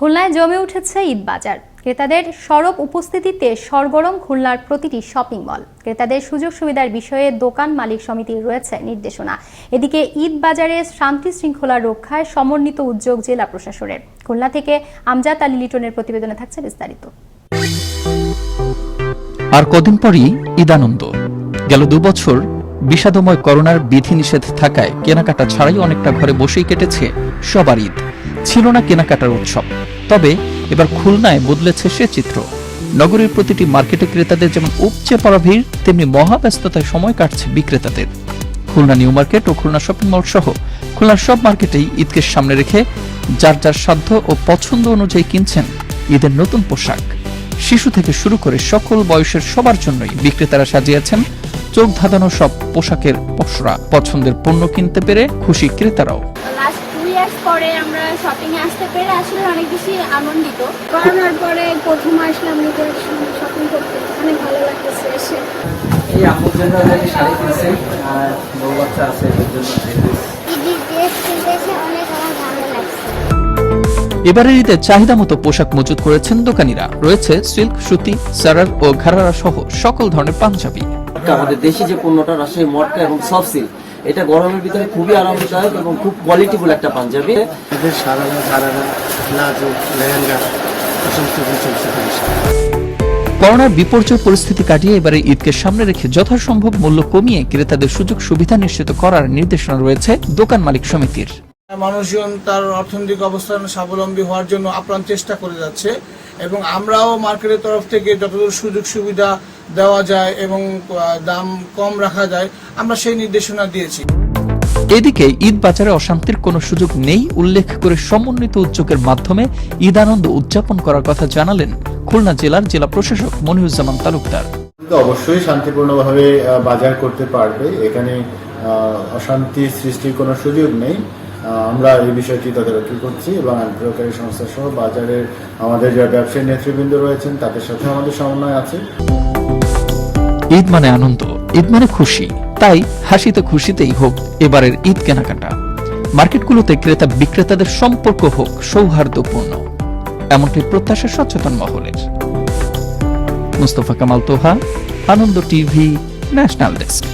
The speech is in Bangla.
খুলনায় জমে উঠেছে ঈদ বাজার ক্রেতাদের সরব উপস্থিতিতে সরগরম খুলনার প্রতিটি শপিং মল। ক্রেতাদের সুযোগ সুবিধার বিষয়ে দোকান মালিক সমিতির রয়েছে নির্দেশনা। এদিকে ঈদ বাজারে শান্তি শৃঙ্খলা রক্ষায় সমন্বিত উদ্যোগ জেলা প্রশাসনের। খুলনা থেকে আমজাদ আলী লিটনের প্রতিবেদনে থাকছে বিস্তারিত। আর কদিন পরই ঈদানন্দ। গেল দুবছর বিষাদময় করোনার বিধিনিষেধ থাকায় কেনাকাটা ছাড়াই অনেকটা ঘরে বসেই কেটেছে সবার ঈদ। ছিল না কেনাকাটার উৎসব। তবে এবার খুলনায় বদলেছে সে চিত্র। নগরীর প্রতিটি মার্কেটে ক্রেতাদের যেমন উপচে পড়া ভিড়, তেমনি মহাব্যস্ততায় সময় কাটছে বিক্রেতাদের। খুলনা নিউ মার্কেট ও খুলনা শপিং মল সহ খুলনার সব মার্কেটেই ঈদকে সামনে রেখে যার যার সাধ্য ও পছন্দ অনুযায়ী কিনছেন ঈদের নতুন পোশাক। শিশু থেকে শুরু করে সকল বয়সের সবার জন্যই বিক্রেতারা সাজিয়েছেন চোখ ধাঁধানো সব পোশাকের পসরা। পছন্দের পণ্য কিনতে পেরে খুশি ক্রেতারাও। ইয়ার্স পরে আমরা শপিং এ আসতে পেরে আসলে অনেক বেশি আনন্দিত। করোনার পরে প্রথম আসলাম নিজের শপিং করতে। অনেক ভালো লাগতেছে এসে। এই আপুর জন্য আমি শাড়ি কিনছি আর বউ বাচ্চা আছে এদের জন্য আমার এবারের ঈদে চাহিদা মতো পোশাক মজুত করেছেন দোকানিরা। রয়েছে সিল্ক সুতি সারার ও ঘাড়ারা সহ সকল ধরনের পাঞ্জাবি। আমাদের দেশি যে পণ্যটা রাজশাহী মটকা এবং সফট সিল্ক এটা গরমের ভিতরে খুবই আরামদায়ক এবং খুব কোয়ালিটিফুল একটা পাঞ্জাবি। লেহেঙ্গা কিছু করোনার বিপর্যয় পরিস্থিতি কাটিয়ে এবারে ঈদকে সামনে রেখে যথাসম্ভব মূল্য কমিয়ে ক্রেতাদের সুযোগ সুবিধা নিশ্চিত করার নির্দেশনা রয়েছে দোকান মালিক সমিতির। মানুষজন তার অর্থনৈতিক অবস্থান স্বাবলম্বী হওয়ার জন্য আপ্রাণ চেষ্টা করে যাচ্ছে এবং আমরাও মার্কেটের তরফ থেকে যতদূর সুযোগ সুবিধা দেওয়া যায় এবং দাম কম রাখা যায় আমরা সেই নির্দেশনা দিয়েছি। এদিকে ঈদ বাজারে অশান্তির কোনো সুযোগ নেই উল্লেখ করে সমন্বিত উদ্যোগের মাধ্যমে ঈদ আনন্দ উদযাপন করার কথা জানালেন খুলনা জেলার জেলা প্রশাসক মনিরুজ্জামান তালুকদার। অবশ্যই শান্তিপূর্ণভাবে বাজার করতে পারবে। এখানে অশান্তি সৃষ্টির কোনো সুযোগ নেই। আমরা এই বিষয়টি তদারকি করছি এবং আন্তর্জাতিক সংস্থা সহ বাজারের আমাদের যারা ব্যবসায়ী নেতৃবৃন্দ রয়েছেন তাদের সাথে আমাদের সমন্বয় আছে। ঈদ মানে আনন্দ, ঈদ মানে খুশি। তাই হাসিতে খুশিতেই হোক, এবারের ঈদ কেনাকাটা। মার্কেটগুলোতে ক্রেতা বিক্রেতাদের সম্পর্ক হোক, সৌহার্দ্যপূর্ণ। এমনটি প্রত্যাশা সচেতন মহলের। Mustafa Kamal Toha, Ananda TV, national desk.